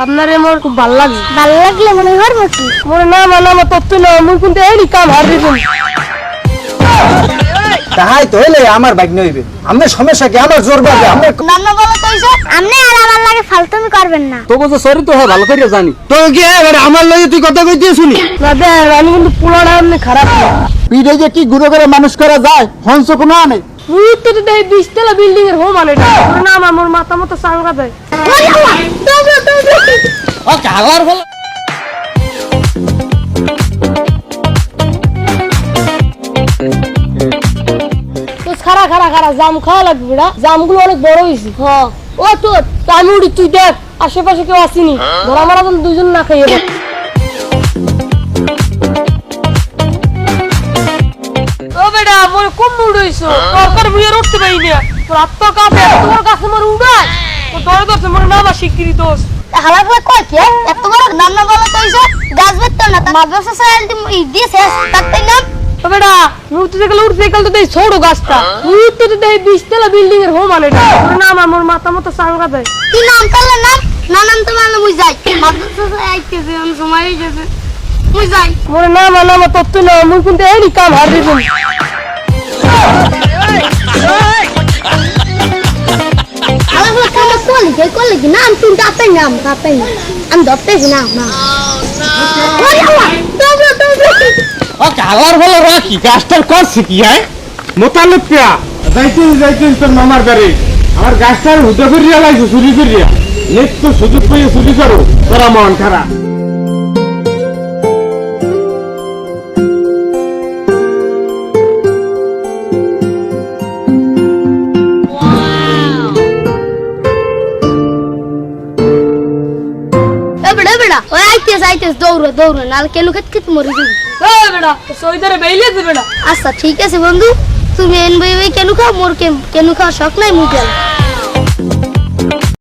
আপনারে মোর খুব ভালো লাগে ভালো লাগলে মনে হয় কি। মোর না মানে আমার তত্ত্ব না মুই কিন্তু এই কাম হার দিবেন তাহাই তো হইলে আমার বাইক নইবে আমার সমস্যা কি? আমার জোর বাজে। আমার নানা বলো কইছে আপনি আর আমার লাগে ফালতুমি করবেন না। তোকে যে শরীর তো হয় ভালো করে জানি। তো কি এবার আমার লগে তুই কথা কইতে শুনি। না আমি কিন্তু খারাপ না। যে কি ঘুরে করে মানুষ করা যায় হংস কোনো আনে? মুই তো দেখ বিশতলা বিল্ডিং এর হোম আনে না আমার মোর মাথা মতো সাংরা দেয়। ও কালার বল তো খারা খারা খারা জাম খাওয়া লাগবে বেড়া জামগুলো অনেক বড় হয়েছে। হ। ও তোর তো আমি উঠি তুই দেখ আশেপাশে কেউ আসিনি। ধরা মারা তো দুজন না খাইয়ে দেখ ও বেটা মোর কম মুড হইছো দরকার বুঝে উঠতে পারি না। তোর আত্মা কাঁপে তোমার কাছে মোর উড়ায়। তো দরে মোর না বা শিগগিরি দোষ। হালা হালা কই কি এত বড় নানা বলো কইছে গাছ বেত্ত না। মাদ্রাসা সাইল তুমি দিছে তাতে নাম? বেটা তো উঠতে তো দেই গাছটা। মুই তো তো দেই বিশতলা বিল্ডিং এর হোম আনে মোর না আমার মাথা মতো সাংরা দেয়। কি নাম? তাহলে নাম? না নাম তো মানে মুই যাই। মাদ্রাসা আইতেছে আমি সময় হয়ে মুই যাই। মোর না মানে আমার তত্ত্ব না মুই কিন্তু এই কাম হার কাম কোলি কে কোলি কি নাম তিন তাতে নাম তাতে আমি ধরতেছি না না ওরে আল্লাহ তোমরা তোমরা ও কালার বল রাখি গাছটার করছে কি হ্যাঁ মোতালেব পিয়া যাইতে যাইতে তোর মামার বাড়ি আমার গাছটার হুদা করিয়া লাগছে চুরি করিয়া নেক্সট তো সুযোগ পেয়ে চুরি করো তোরা মন খারাপ আইতেছ আইতেছ দৌড় দৌড় নাল কেন খেত খেত মরি যাবি এই বেটা সইদারে বেইলে দে বেটা আচ্ছা ঠিক আছে বন্ধু তুমি এন বই কেন খাও মোর কেন খাওয়া শখ নাই গেলাম